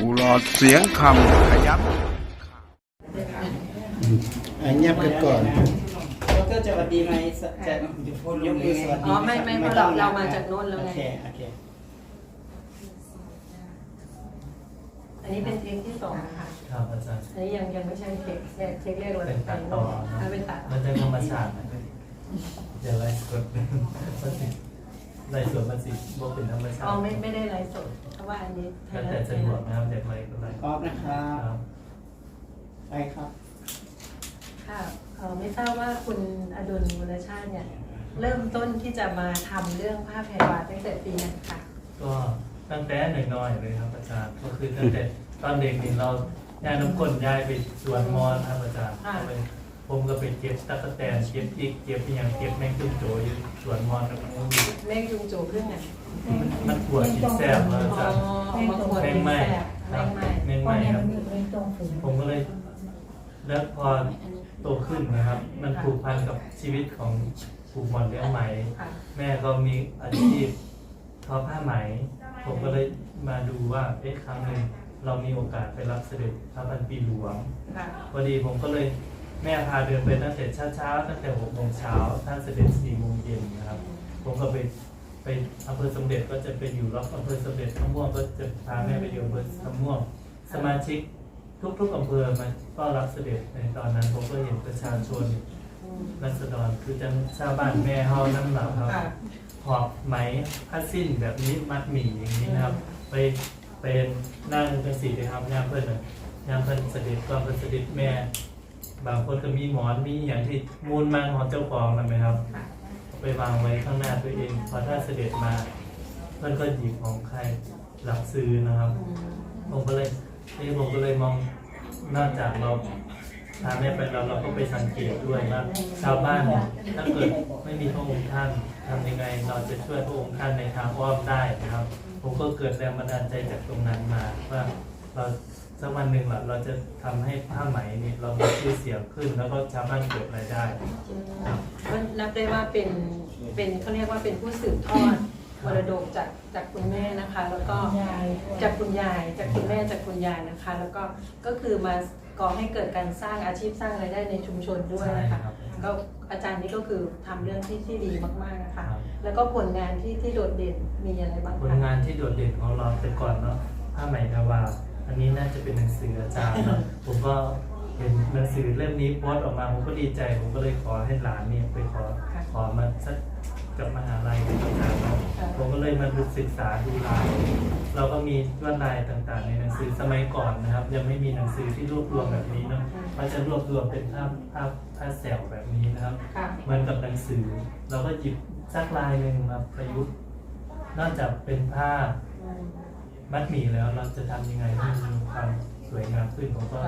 กูหลอดเสียงคำขยับอะเงียบกันก่อนดรจะสวัสดีไหมสจะยกมือสวัสดีอ๋อไม่ไม่เพราะเราเรามาจากโน่นแล้วไงโอเคโอเคอันนี้เป็นเทคที่สองค่ะครับอาจารย์ อันนี้ยังยังไม่ใช่เทคแรกเทคแรกเราเป็นตัดต่อนะเอาเป็นตัด มันจะธรรมชาตินะเดี๋ยวไล่สดมันสิ ไล่สดมันสิบ่เป็นธรรมชาอ๋อติไม่ไม่ได้ไลฟ์สดเพราะว่าอันนี้ไทแล้วยรัแต่ฐสะดวกนะครับเด็กไล่ก็ไล่พร้อมนะครับครับ ไปครับ ค่ะเอ่อไม่ทราบว่าคุณอดุลวรชาติเนี่ยเริ่มต้นที่จะมาทำเรื่องผ้าแพรวาตั้งแต่ปีไหนค่ะก็ตั้งแต่น้อยๆเลยครับอาจารย์ก็คือตั้งแต่ตอนเด็กนี่เราย้ายน้ำก้นย้ายไปสวนมอนครับอาจารย์ค่ะไป ผมก็ไปเก็บตะกั่แตนเก็บพริกเก็บอหย่างเก็บแมงจุ่มโจอยู่สวนมอนแล้วมันมีแม่งยุงโจเรื่องไหนมันปวดกินแซ่บแล้วอาอ๋อจารย์เอามาขวดแมงเป็นไหม้แสบคแมรับงไหม้แมงไหม้ครับ ผมก็เลยแล้วพอโตขึ้นนะครับ มันผูกพันกับชีวิตของผูกหมอนเลี้ยงไหมค่ะแม่ก็มีอาชีพทอผ้าไหม ผมก็เลยมาดูว่าเอ๊ะครั้งหนึ่งเรามีโอกาสไปรับเสด็จพระพันปีหลวงค่ะพอดีผมก็เลย แม่พาเดินไปตั้งแต่เช้าๆตั้งแต่หกโมงเช้าท่านเสด็จสี่โมงเย็นนะครับ ผมก็ไปไปอำเภอสมเด็จก็จะไปอยู่รอบอำเภอสมเด็จท่าม่วงก็จะพาแม่ไปอยู่อำเภอท่าม่วงสมาชิกทุกๆอำเภอมาก็รับเสด็จในตอนนั้นผมก็เห็นประชาชนอืมรัษฎรคือจังชาวบ้านแม่เฮาน้ำหลับครับค่ะหอบไหมผ้าสิ้นแบบนี้มัดหมี่อย่างนี้นะครับ ไปเป็นนั่งเป็นสีเลยครับย่ามเพิ่นน่ะย่ามเพิ่นเสด็จก่อนเพิ่นเสด็จแม่ บางคนก็มีหมอนมีอย่างที่มูลมานของเจ้าของนั่นไหมครับ ค่ะเอาไปวางไว้ข้างหน้าตัวเองพอถ้าเสด็จมาเพื่อนก็หยิบของใครรับซื้อนะครับอืมผมก็เลยนี่ผมก็เลยมองนอกจากเราพาแม่ไปเราเราก็ไปสังเกตด้วยว่าชาวบ้านเนี่ยถ้าเกิดไม่มีพระองค์ท่านทำยังไงเราจะช่วยพระองค์ท่านในทางอ้อมได้นะครับ ผมก็เกิดแรงบันดาลใจจากตรงนั้นมาว่าเรา สักวันหนึ่งล่ะเราจะทำให้ผ้าไหมนี่เรามีชื่อเสียงขึ้น แล้วก็ชาวบ้านเกิดรายได้ก็นับได้ว่าเป็นเป็นเขาเรียกว่าเป็นผู้สืบทอดมรดกจากจากคุณแม่นะคะ แล้วก็จากคุณยายจากคุณแม่จากคุณยายนะคะ แล้วก็ก็คือมาก่อให้เกิดการสร้างอาชีพสร้างรายได้ในชุมชนด้วยนะใช่คะครับก็อาจารย์นี่ก็คือทำเรื่องที่ที่ดีมากๆนะคะครับแล้วก็ผลงานที่ที่โดดเด่นมีอะไรบ้างผลคะงานที่โดดเด่นของเราแต่ก่อนเนาะผ้าไหมทวา อันนี้น่าจะเป็นหนังสืออาจารย์เนาะผมก็เห็นหนังสือเล่มนี้โพสต์ออกมาผมก็ดีใจ ผมก็เลยขอให้หลานเนี่ยไปขอขอมาสักกับมหาลัยกับอาจารย์เนาะผมก็เลยมาดูศึกษาดูลาย เราก็มีลวดลายต่างๆ ในหนังสือสมัยก่อนนะครับ ยังไม่มีหนังสือที่รวบรวมแบบนี้เนาะมันจะรวบรวมเป็นภาพภาพภาพแสวแบบนี้นะครับค่ะเหมือนกับหนังสือ เราก็หยิบสักลายหนึ่งมาประยุกต์นอกจากเป็นผ้าอื มัดหมี่แล้วเราจะทำยังไงให้มีความสวยงามขึ้นผมก็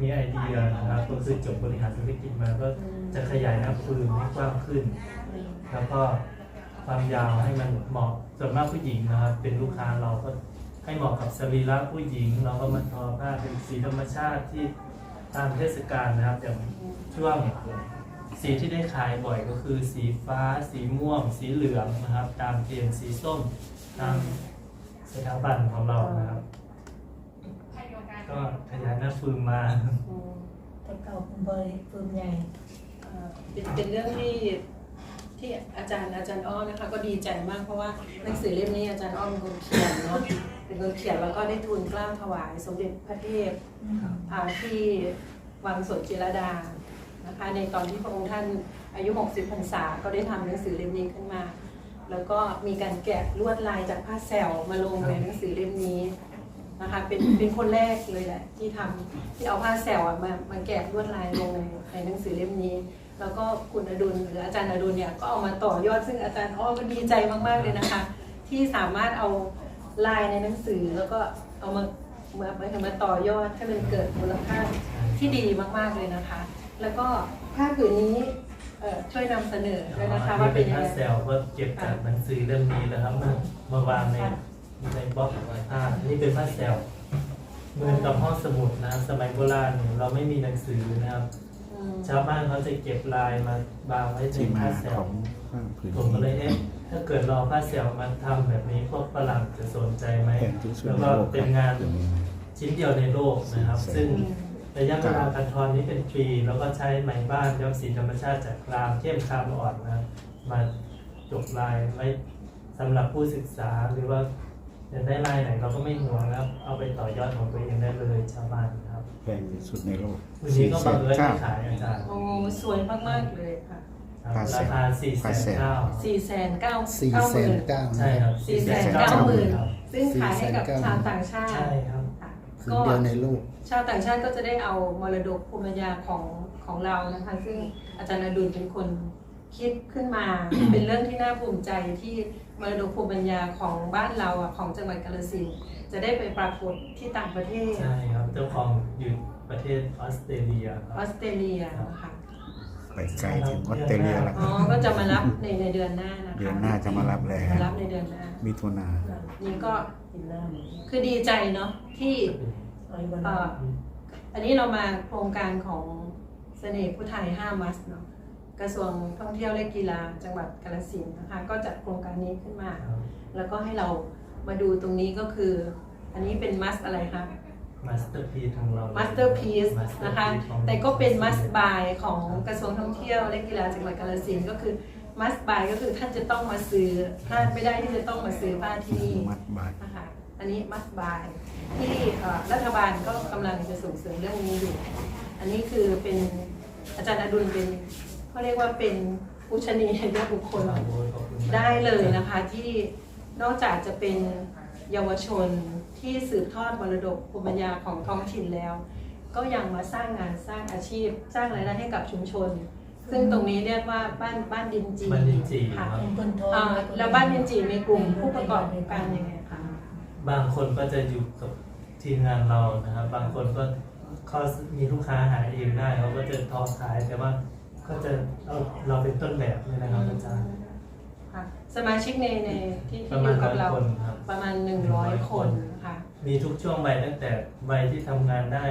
มีไอเดียนะครับก็คือจบบริหารธุรกิจมาก็จะขยายหน้าปืนให้กว้างขึ้น แล้วก็ความยาวให้มันเหมาะส่วนมากผู้หญิงนะครับเป็นลูกค้าเราก็ให้เหมาะกับสรีระผู้หญิง เราก็มาทอผ้าเป็นสีธรรมชาติที่ตามเทศกาลนะครับอย่างช่วงสีที่ได้ขายบ่อยก็คือสีฟ้า สีม่วง สีเหลืองนะครับ ตามเกณฑ์สีส้มตาม สถาบันของเรานะครับ ก็ขยายหน้าฟืมมาอืมแต่เก่าเป็นเบอร์ปืนใหญ่เอ่อเป็นเป็นเรื่องที่ที่อาจารย์อาจารย์อ้อนะคะ ก็ดีใจมากเพราะว่าหนังสือเล่มนี้อาจารย์อ้อเป็นคนเขียนเนาะเป็นคนเขียนแล้วก็ได้ทุนเกล้าถวาย สมเด็จพระเทพอ่าที่วังสวนจิรดานะคะ ในตอนที่พระองค์ท่านอายุ 60 พรรษา ก็ได้ทำหนังสือเล่มนี้ขึ้นมา แล้วก็มีการแกะลวดลายจากผ้าแซวมาลงในหนังสือเล่มนี้นะคะเป็นเป็นคนแรกเลยแหละที่ทำที่เอาผ้าแซวอะมามาแกะลวดลายลงในในหนังสือเล่มนี้ แล้วก็คุณอดุลหรืออาจารย์อดุลเนี่ยก็เอามาต่อยอดซึ่งอาจารย์อ้อก็ดีใจมากๆเลยนะคะ ที่สามารถเอาลายในหนังสือแล้วก็เอามามามามาต่อยอดให้มันเกิดมูลค่าที่ดีมากๆเลยนะคะ แล้วก็ผ้าผืนนี้ ช่วยนำเสนอด้วยนะคะว่าเป็นยังผ้าไง แซลก็เก็บจากหนังสือเล่มนี้แล้วครับมามาวางในในบล็อกผ้านี่เป็นผ้าแซลเหมือนกับห้องสมุดนะสมัยโบราณเนี่ยเราไม่มีหนังสือนะครับอืมชาวบ้านเขาจะเก็บลายมาบางไว้ในที่มาผ้าแซขลองผ้าผืนผมก็เลยเอ๊ะถ้าเกิดเราผ้าแซลมาทำแบบนี้พวกฝรั่งจะสนใจไหมแห่งที่สุดแล้วในก็โลกเป็นงานผืนนี้ ชิ้นเดียวในโลกนะครับ ซึ่ง ระยะเวลาการทอนนี้เป็นปีแล้วก็ใช้ไหมบ้านย้อมสีธรรมชาติจากครามเข้มครามอ่อนนะครับมาจบลายไว้สำหรับผู้ศึกษาหรือว่าจะได้ลายไหนเราก็ไม่ห่วงนะครับเอาไปต่อยอดของตัวเองได้เลยชาวบ้านครับแพงที่สุดในโลกวันนี้ก็บังเอิญเก้าที่ขายอาจารย์โอ้สวยมากๆเลยค่ะครับราคา4 9 0 0 0สี่แสนเก้าสี่เก้าหแสมื่นนเก้าใช่ครับสี่แสนเก้าหมื่นครับซึ่งขายให้กับชาวต่างชาติใช่ครับค่ะคือ ก็เดียวในโลก ชาวต่างชาติก็จะได้เอามรดกภูมิปัญญาของของเรานะคะ ซึ่งอาจารย์อดุลเป็นคนคิดขึ้นมา เป็นเรื่องที่น่าภูมิใจที่มรดกภูมิปัญญาของบ้านเราอะของจังหวัดกาฬสินธุ์จะได้ไปปรากฏที่ต่างประเทศใช่ครับเจ้าของอยู่ประเทศออสเตรเลียคอรัอบสเตรเลียนะคะ ไปไกลถึงออสเตรเลียแล้วอ๋อ ก็จะมารับในในเดือนหน้านะคะเดือนหน้าจะมารับแล้วมารับในเดือนหน้า มิถุนานี่ก็กินน้คือดีใจเนาะที่ำไอ้วันเอ่นั้ออันนี้เรามาโครงการของเสน่ห์ผู้ไทย5มัสเนาะกระทรวงท่องเที่ยวและกีฬาจังหวัดกาฬสินธุ์นะคะ ก็จัดโครงการนี้ขึ้นมา แล้วก็ให้เรามาดูตรงนี้ก็คือ อันนี้เป็นมัสอะไรคะ มาสเตอร์พีของเรามัสเตอร์พีซนะคะ Masterpiece ของแต่ก็เป็นมัสบายของกระทรวงท่องเที่ยวและกีฬาจังหวัดกาฬสินธุ์ก็คือมัสบายก็คือท่านจะต้องมาซื้อพลาดไม่ได้ที่จะต้องมาซื้อผ้าที่นี่ มัดบาทนะคะอันนี้มัสบายที่เอ่อรัฐบาลก็กำลังจะส่งเสริมเรื่องนี้อยู่ อันนี้คือเป็นอาจารย์อดุลเป็นเขาเรียกว่าเป็นผู้ชนียบุคคลขอบคุณขอบคุณมากได้เลยนะคะที่นอกจากจะเป็น เยาวชนที่สืบทอดมรดกภูมิปัญญาของท้องถิ่นแล้ว ก็ยังมาสร้างงานสร้างอาชีพ สร้างรายได้ให้กับชุมชน ซึ่งตรงนี้เรียกว่าบ้านบ้านดินจีบ้านดินจีค่ะครับ เป็นคนโทรอ่าแล้วบ้านดินจีมีกลุ่มผู้ประกอบการยังไงคะ บางคนก็จะอยู่กับทีมงานเรานะครับ บางคนก็เขามีลูกค้าหาเองได้เขาก็จะทอขายแต่ว่าก็จะเอาเราเป็นต้นแบบเลยนะครับอาจารย์ค่ะ สมาชิกในในที่ปที่ระอมาณยู่ร้กัอบยเราคนครับ ประมาณ 100 คนค่ะ มีทุกช่วงวัยตั้งแต่วัยที่ทำงานได้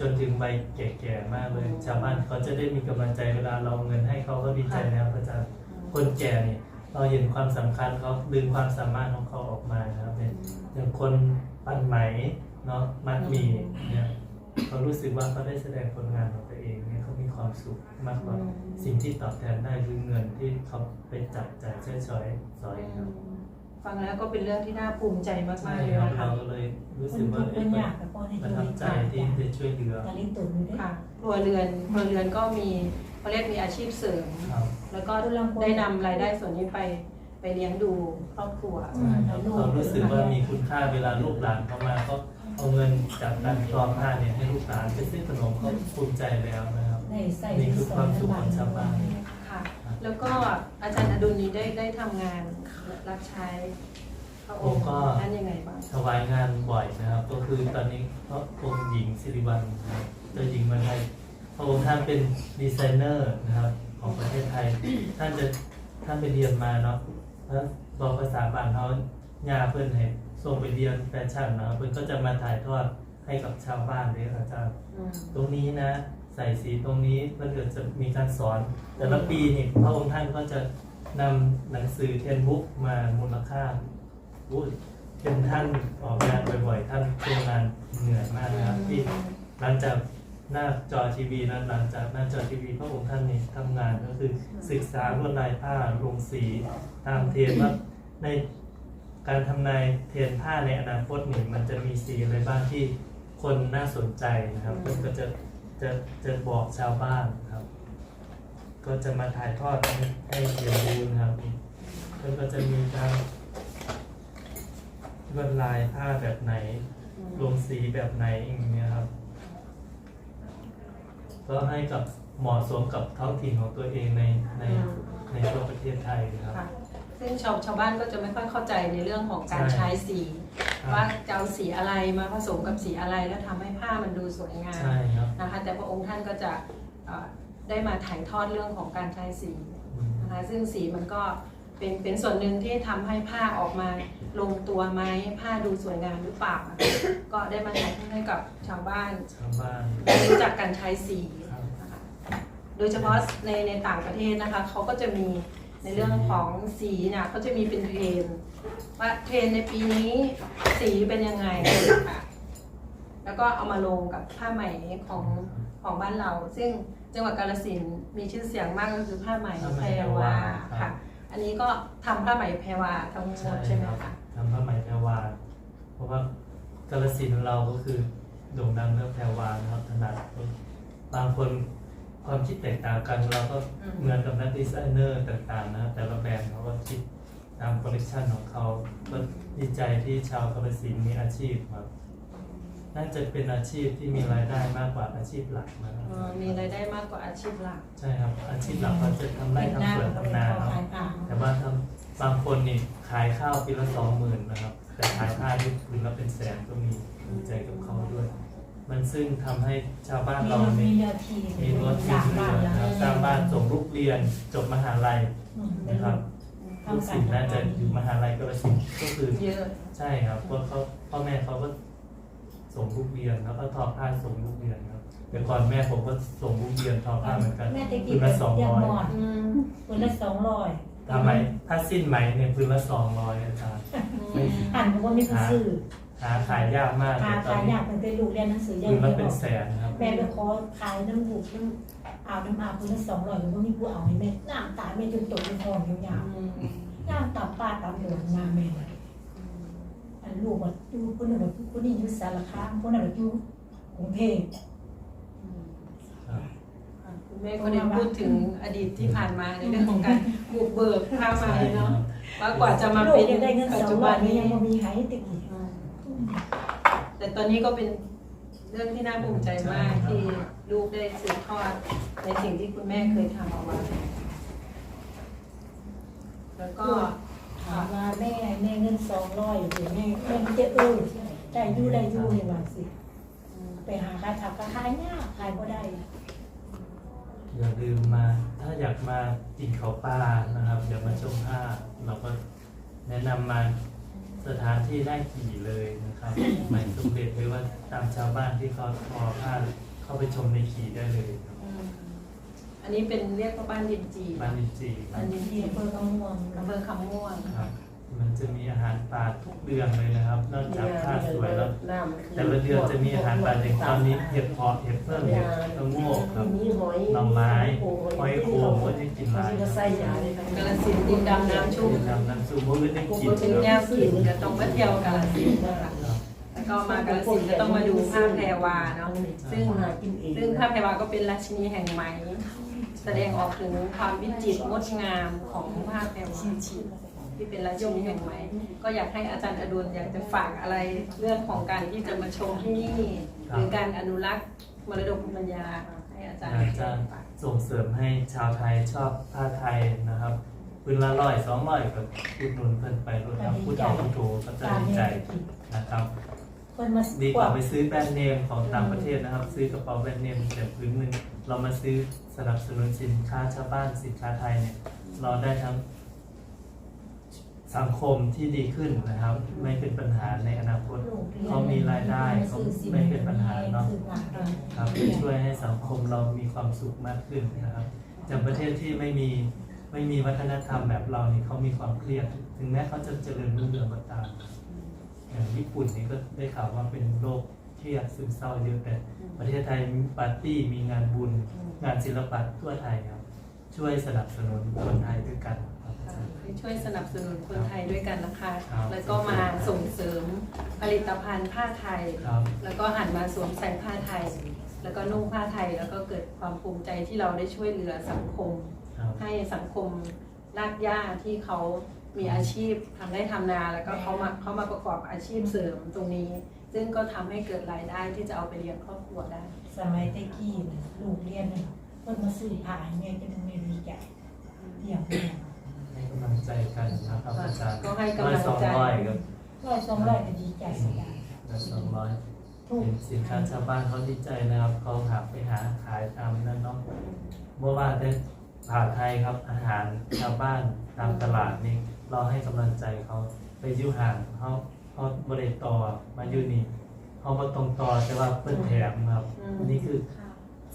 จนถึงวัยแก่ๆมากเลย ชาวบ้านเขาจะได้มีกำลังใจเวลาเราเอาเงินให้เขาก็ดีใจนะครับอาจารย์คนแก่เนี่ยเราเห็นความสำคัญเขาดึงความสามารถของเขาออกมานะครับเนี่ยอย่างคนปั้นไหมเนาะมัดหมีเนี่ยเขารู้สึกว่าเขาได้แสดงผลงานของตัวเองเนี่ยเขามี ความสุขมากกว่าอืมสิ่งที่ตอบแทนได้คือเงินที่เขาไปจับจ่ายใช้สอยสอยครับฟังแล้วก็เป็นเรื่องที่น่าภูมิใจมากใช่ๆเลยครับนะคะเราก็เลยรู้คสึกนว่าทุกเอ๊ะคนอยากกับพ่อให้ประทับใจที่ได้ช่วยเหลือการลิตุนด้วยค่ะครัวเรือนครัวเรือนก็มีเขาเรียกมีอาชีพเสริมครับแล้วก็ได้นำรายได้ส่วนนี้ไปไปเลี้ยงดูครอบครัวใช่ครับเรารู้สึกว่ามีคุณค่าเวลาลูกหลานเข้ามาก็เอาเงินจากการทอผ้าเนี่ยให้ลูกหลานไปซื้อขนมก็ภูมิใจแล้วนะครับ ในใส่นี่คือความสุขของชาวบ้านค่ะ แล้วก็อาจารย์อดุลนี้ได้ได้ทำงานรับใช้พระองค์ท่านยังไงบ้างถวายงานบ่อยนะครับ ก็คือตอนนี้พระองค์หญิงสิริวัลย์นะครับเจ้าหญิงเมืองไทยพระองค์ท่านเป็นดีไซเนอร์นะครับของประเทศไทย ท่านจะท่านไปเรียนมาเนาะแล้วบอกภาษาบ้านเขาญาเพื่อนให้ส่งไปเรียนแฟชั่นนะครับเพื่อนก็จะมาถ่ายทอดให้กับชาวบ้านเลยอาจารย์อืมตรงนี้นะ ใส่สีตรงนี้มันก็จะมีการสอน แต่ละปีนี่พระองค์ท่านก็จะนำหนังสือเทนบุ๊กมามูลค่าอุ้ยเป็นท่านออกงานบ่อยๆ ท่านทำงานเหนื่อยมากนะครับที่หลังจากหน้าจอทีวีนั้นหลังจากหน้าจอทีวีพระองค์ท่านนี่ทำงานก็คือศึกษาลวดลายผ้าลงสีตามเทรนว่าในการทำนายเทรนผ้าในอนาคตนี่มันจะมีสีอะไรบ้างที่คนน่าสนใจนะครับก็จะ จะจะบอกชาวบ้านครับ ก็จะมาถ่ายทอดให้ให้เรียนรู้นะครับแล้วก็จะมีการลวดลายผ้าแบบไหนลงสีแบบไหนอย่างเงี้ยครับ ก็ให้กับเหมาะสมกับท้องถิ่นของตัวเองในในในทั่วประเทศไทยครับค่ะซึ่งชาวชาวบ้านก็จะไม่ค่อยเข้าใจในเรื่องของการใช่ใช้สีครับว่าจะเอาสีอะไรมาผสมกับสีอะไรแล้วทำให้ผ้ามันดูสวยงามใช่ครับ นะคะแต่พระองค์ท่านก็จะเอ่อได้มาถ่ายทอดเรื่องของการใช้สีอืมนะคะซึ่งสีมันก็เป็นเป็นส่วนหนึ่งที่ทำให้ผ้าออกมาลงตัวไหมผ้าดูสวยงามหรือเปล่า ก็ได้มาถ่ายทอดให้กับชาวบ้านชาวบ้านได้รู้จักการใช้สีครับนะคะโดยเฉพาะในในต่างประเทศนะคะเขาก็จะมีในเรื่องของสีเนี่ยเขาจะมีเป็นเทรนด์ว่าเทรนด์ในปีนี้สีเป็นยังไงค่ะ แล้วก็เอามาลงกับผ้าไหมของของบ้านเรา ซึ่งจังหวัดกาฬสินธุ์มีชื่อเสียงมากก็คือผ้าไหมผ้าไหมแพรวาค่ะ อันนี้ก็ทำผ้าไหมแพรวาทั้งหมดใช่ไหมรับคะทำผ้าไหมแพรวา เพราะว่ากาลสินธุ์เราก็คือโด่งดังเรื่องแพรวานะครับถนัดบางคนความคิดแตกต่างกันเราก็เหมือนกับนักดีไซเนอร์ต่างๆนะครับแต่ละแบรนด์เขาก็คิดตามคอลเลคชันของเขาก็ดีใจที่ชาวกาลสินธุ์มีอาชีพครับ น่าจะเป็นอาชีพที่มีรายได้มากกว่าอาชีพหลักนะครับเอ่อมีรายได้มากกว่าอาชีพหลัก ใช่ครับ อาชีพหลักเขาจะทำไร่ทำสวนทำนาเนาะขายผ้าแต่ว่าทำบางคนนี่ขายข้าวปีละสองหมื่นนะครับ แต่ขายผ้าที่คืนละเป็นแสนก็มีดีใจกับเขาด้วย มันซึ่งทำให้ชาวบ้านมีเรารถมีนี่เรือทีมีรถมีสามเรืบ้าอนแล้วนะครับสร้างบ้านส่งลูกเรียนจบมหาลัยอืมนะครับลูกศิษย์น่าจะอยู่มหาลัยก็สินธุ์ก็คือ เยอะ ใช่ครับเพราะเขาพ่อแม่เขาก็ ส่งลูกเรียนแล้วก็ทอผ้าส่งลูกเรียนครับ แต่ก่อนแม่ผมก็ส่งลูกเรียนทอผ้าเหมือนกันแม่ตะคืกี้นละสองเรียกร้อยหมอนอืมคนละสองร้อยทำไมถ้าสิ้นไหมเนี่ยคืนละสองร้อยอาจารย์ไม่หันเพราะว่าไม่เป็นสื่อหาขายยากมากหาแต่ตอขานยนี้ยากมันเป็นลูกเรียนหนังสืออย่างคืนเดีละยวเป็นแสนนะครับแม่ไปขอขายน้ำบุกน้ำอาบน้ำอาบคนละสองร้อยมันก็มีผู้เอาให้แม่น้ำตาแม่จนตกเป็นทองยาวอืมๆน้ำตาป้าตามหลวงมาแม่ อันลูกว่าดูคนหนึ่งว่าคนนี้อยู่สารคามคนนั้นว่าอยู่กรุงเทพ คุณแม่ก็ได้พูดถึงอดีตที่ผ่านมาในเรื่องของการบุกเบิกผ้าไหมเนาะว่ากว่าจะมาลูเป็กนยังได้เงินปัจสองจุร้บัอยนนี้นี้ยังม่มีให้ตะกี้อืมแต่ตอนนี้ก็เป็นเรื่องที่น่าภูมิใจมากที่ลูกได้สืบทอดในสิ่งที่คุณแม่เคยทำเอาไว้แล้วก็ ถามว่าแม่แม่เงินสองร้อยหรือแม่แม่จะเออได้อยู่ได้อยู่นี่ว่าสิ ไปหาขายถักก็ขายยากขายก็ได้อย่าลืมมา ถ้าอยากมากินเขาวปลานะครับเดี๋ยวมาชมผ้าเราก็แนะนำมาสถานที่ได้ขี่เลยนะครับ หมายสมเด็จหรือว่าตามชาวบ้านที่เขาทอผ้าเข้าไปชมในขี่ได้เลยครับอืม อันนี้เป็นเรียกว่าบ้านดินจีบ้านดินจีบ้านดินที่จีอำเภอกำมวงอำเภอคำม่วงครับ มันจะมีอาหารป่าทุกเดือนเลยนะครับ นอกจากผ้าสวยแล้วแต่ละเดือนจะมีอาหารป่าอย่างตอนนี้เห็ดเพาะเห็ดเพิ่มเห็ดละโงกครับมีหอยหน่อไม้หอยโขมก็ได้กินหลายก็ใส่ยาเลยค่ะกาลสินธุ์ดินดำน้ำชุ่มน้ำน้ำซุปมันก็ได้กินเป็นคแนรับวกินจะต้องมาเที่ยวกาลสินธุ์นะคะครับ แล้วก็มากาลสินธุ์ก็ต้องมาดูผ้าแพรวาเนาะซึ่ง หากินเองซึ่งผ้าแพรวาก็เป็นราชินีแห่งไหมแส ดงออกถึงความวิจิตรงดงามของผ้าแพรวาที่เป็นราชินีแห่งไหม ก็อยากให้อาจารย์อดุลอยากจะฝากอะไรเรื่องของการที่จะมาชมที่นี่ หรือการอนุรักษ์มรดกภูมิปัญญาให้อาจารย์อาจารย์ส่งเสริมให้ชาวไทยชอบผ้าไทยนะครับปืนละร้อยสองร้อยกับอุดหนุนเพิ่นไปรถครับผู้เฒ่าผู้โตก็จะดีใจนะครับ คนมาดีกว่าไปซื้อแบรนด์เนมของต่างประเทศนะครับ ซื้อกระเป๋าแบรนด์เนมแต่พื้นหนึ่งเรามาซื้อสนับสนุนสินค้าชาวบ้านสินค้าไทยเนี่ย เราได้ทั้งสังคมที่ดีขึ้นนะครับ ไม่เป็นปัญหาในอนาคตเขามีรายได้เขาไม่เป็นปัญหาเนาะครับช่วยให้สังคมเรามีความสุขมากขึ้นนะครับจากประเทศที่ไม่มีไม่มีวัฒนธรรมแบบเรานี่เขามีความเครียด ถึงแม้เขาจะเจริญรุ่งเรืองก็ตาม อย่างญี่ปุ่นนี่ก็ได้ข่าวว่าเป็นโรคเครียดซึมเศร้าเยอะแต่ประเทศไทยมีปาร์ตี้มีงานบุญ งานศิลปะทั่วไทยครับ ช่วยสนับสนุนคนไทยด้วยกันครับให้ช่วยสนับสนุนคนไทยด้วยกันนะคะ ครับ แล้วก็มาส่งเสริมผลิตภัณฑ์ผ้าไทย ครับแล้วก็หันมาสวมใส่ผ้าไทย แล้วก็นุ่งผ้าไทย แล้วก็เกิดความภูมิใจที่เราได้ช่วยเหลือสังคม ครับ ให้สังคมรากหญ้าที่เขา มีอาชีพทำได้ทำนาแล้วก็เขามาเขามาประกอบอาชีพเสริมตรงนี้ ซึ่งก็ทำให้เกิดรายได้ที่จะเอาไปเลี้ยงครอบครัวได้ สมัยตะกี้น่ะลูกเรียนน่ะคนมาซื้อผ้าให้แม่จะเป็นแม่ดีใจเดี่ยวแม่ให้กำลังใจกันนะครับอาจารย์ก็ให้กำลังใจ ร้อยสองร้อยกับร้อยสองร้อยก็ดีใจสิได้ร้อยสองร้อยถูกเป็นสินค้าชาวบ้านเขาดีใจนะครับเขาหาไปหาขายตามนั่นเนาะเมื่อว่าได้ผ่าไทยครับอาหารชาวบ้านตามตลาดนี่ เราให้กำลังใจเขาไปอยุ่ห่างเขาเขาบริต่อมาอยู่นี่เขามาตรงต่อแต่ว่าเพิ่นแถมครับอืมอันนี้คือ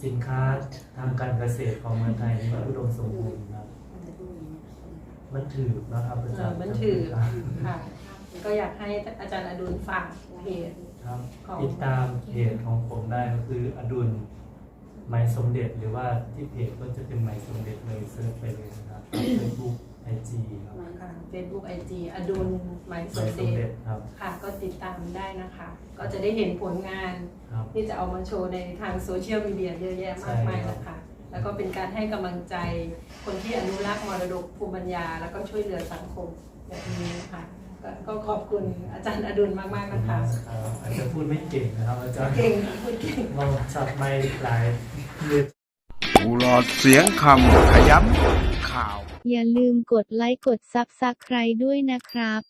สินค้าทางการเกษตรของเมืองไทยนี่มันอุดมสมบูรณ์ครับ มันถือนะครับอาเอจารอย์มันถือค่ะก็อยากให้อาจารย์อดุลฝากเพจครับของติดตามเพจของผมได้ก็คืออดุลไม้สมเด็จหรือว่าที่เพจก็จะเป็นไม้สมเด็จเลยเซิร์ชไปเลยนะครับเฟซบุ๊ก ไอจีครับค่ะเฟซบุ๊กไอจีอดุลหมายสไม้มสมเด็เด็จจครับ ค่ะ ก็ติดตามได้นะคะ ก็จะได้เห็นผลงานครับที่จะเอามาโชว์ในทางโซเชียลมีเดียเยอะแยะมากมายใช่ครับนะคะ แล้วก็เป็นการให้กำลังใจคนที่อนุรักษ์มรดกภูมิปัญญา แล้วก็ช่วยเหลือสังคมแบบนี้นะคะก็ก็ขอบคุณอาจารย์อดุลมากๆนะคะ ครับอาจจะพูดไม่เก่งนะครับอาจารย์เก่งพูดเก่ง เราสับไม่หลายเดือนหูหลอดเสียงคำขย้ำข่าว อย่าลืมกดไลค์กดซับสไครด้วยนะครับ